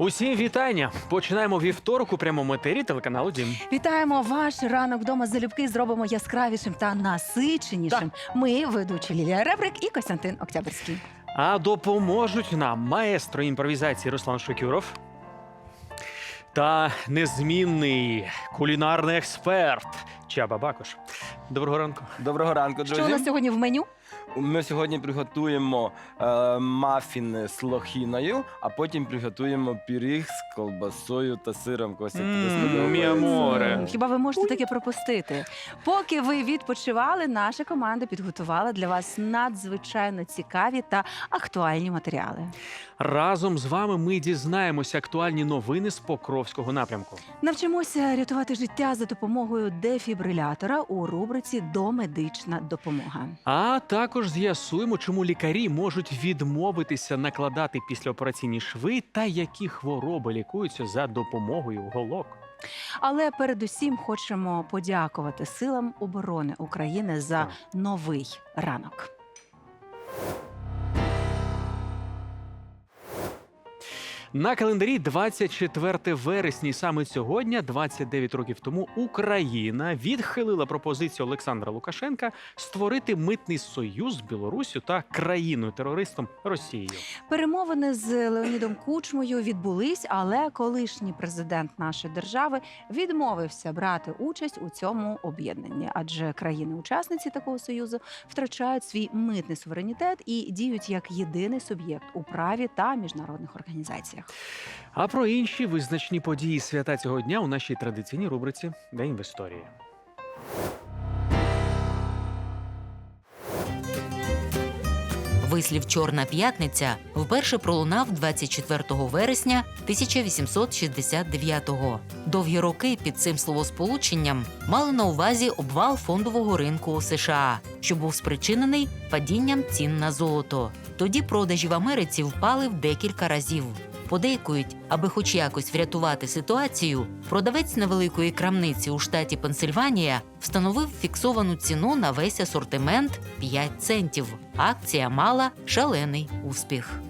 Усім вітання! Починаємо вівторок у прямому етері телеканалу Дім. Вітаємо ваш ранок вдома залюбки. Зробимо яскравішим та насиченішим. Ми ведучі Лілія Ребрик і Костянтин Октябрьський. А допоможуть нам маестро імпровізації Руслан Шокюров та незмінний кулінарний експерт Чаба Бакош. Доброго ранку. Доброго ранку, друзі. Що у нас сьогодні в меню? Ми сьогодні приготуємо е, мафіни з лохіною, а потім приготуємо пиріг з колбасою та сиром. Костя, тобі сподобається? мій аморе. Хіба ви можете таке пропустити? Поки ви відпочивали, наша команда підготувала для вас надзвичайно цікаві та актуальні матеріали. Разом з вами ми дізнаємося актуальні новини з Покровського напрямку. Навчимося рятувати життя за допомогою дефібрилятора у рубриці Домедична допомога. А також з'ясуємо, чому лікарі можуть відмовитися накладати післяопераційні шви та які хвороби лікуються за допомогою голок. Але передусім хочемо подякувати силам оборони України за новий ранок. На календарі 24 вересня. І Саме сьогодні, 29 років тому, Україна відхилила пропозицію Олександра Лукашенка створити митний союз з Білоруссю та країною-терористом Росією. Перемовини з Леонідом Кучмою відбулись, але колишній президент нашої держави відмовився брати участь у цьому об'єднанні, адже країни-учасниці такого союзу втрачають свій митний суверенітет і діють як єдиний суб'єкт у праві та міжнародних організаціях. А про інші визначні події свята цього дня у нашій традиційній рубриці День в історії. Вислів Чорна п'ятниця вперше пролунав 24 вересня 1869-го. Довгі роки під цим словосполученням мали на увазі обвал фондового ринку у США, що був спричинений падінням цін на золото. Тоді продажі в Америці впали в декілька разів. Подейкують, аби хоч якось врятувати ситуацію, продавець невеликої крамниці у штаті Пенсильванія встановив фіксовану ціну на весь асортимент 5 центів. Акція мала шалений успіх.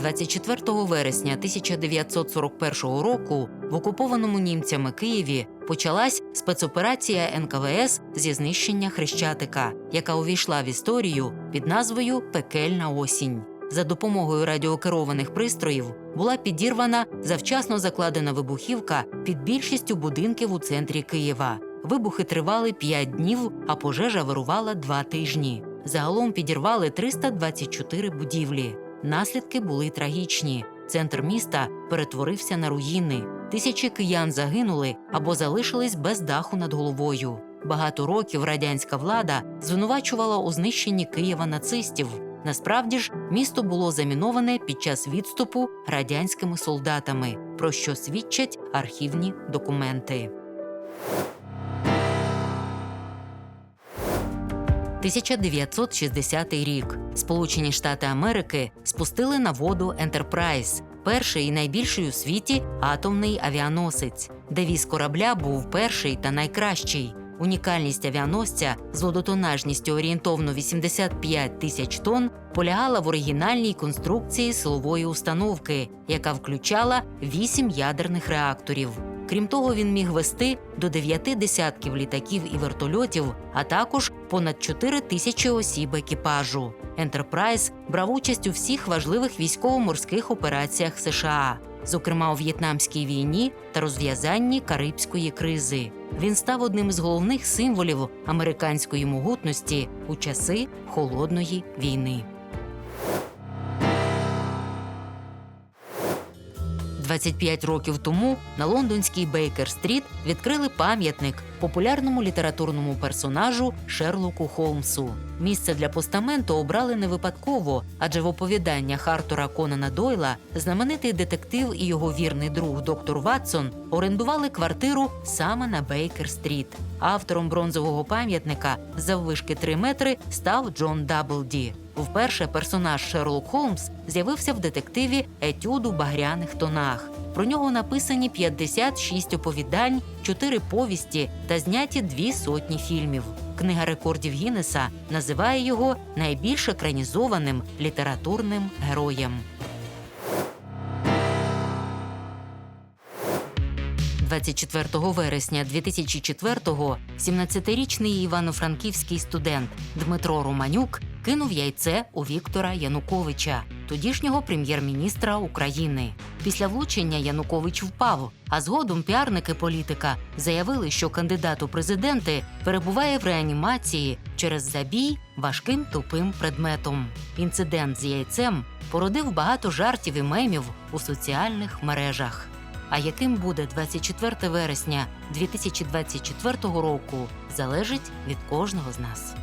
24 вересня 1941 року в окупованому німцями Києві почалась спецоперація НКВС зі знищення Хрещатика, яка увійшла в історію під назвою Пекельна осінь. За допомогою радіокерованих пристроїв була підірвана завчасно закладена вибухівка під більшістю будинків у центрі Києва. Вибухи тривали 5 днів, а пожежа вирувала 2 тижні. Загалом підірвали 324 будівлі. Наслідки були трагічні. Центр міста перетворився на руїни. Тисячі киян загинули або залишились без даху над головою. Багато років радянська влада звинувачувала у знищенні Києва нацистів. Насправді ж, місто було заміноване під час відступу радянськими солдатами, про що свідчать архівні документи. 1960 рік Сполучені Штати Америки спустили на воду Ентерпрайз, перший і найбільший у світі атомний авіаносець. Девіз корабля був перший та найкращий. Унікальність авіаносця з водотонажністю орієнтовно 85 тисяч тонн полягала в оригінальній конструкції силової установки, яка включала вісім ядерних реакторів. Крім того, він міг вести до дев'яти десятків літаків і вертольотів, а також понад 4 тисячі осіб екіпажу. Ентерпрайз брав участь у всіх важливих військово-морських операціях США, зокрема у В'єтнамській війні та розв'язанні Карибської кризи. Він став одним із головних символів американської могутності у часи холодної війни. 25 років тому на лондонській Бейкер-стріт відкрили пам'ятник популярному літературному персонажу Шерлоку Холмсу. Місце для постаменту обрали не випадково, адже в оповіданнях Артура Конана Дойла знаменитий детектив і його вірний друг доктор Ватсон орендували квартиру саме на Бейкер-стріт. Автором бронзового пам'ятника заввишки 3 метри став Джон Даблді. Вперше персонаж Шерлок Холмс з'явився в детективі Етюд у багряних тонах. Про нього написані 56 оповідань, 4 повісті та зняті дві сотні фільмів. Книга рекордів Гіннеса називає його найбільш екранізованим літературним героєм. 24 вересня 2004-го 17-річний івано-франківський студент Дмитро Романюк кинув яйце у Віктора Януковича, тодішнього прем'єр-міністра України. Після влучення Янукович впав, а згодом піарники політика заявили, що кандидат у президенти перебуває в реанімації через забій важким тупим предметом. Інцидент з яйцем породив багато жартів і мемів у соціальних мережах. А яким буде 24 вересня 2024 року, залежить від кожного з нас.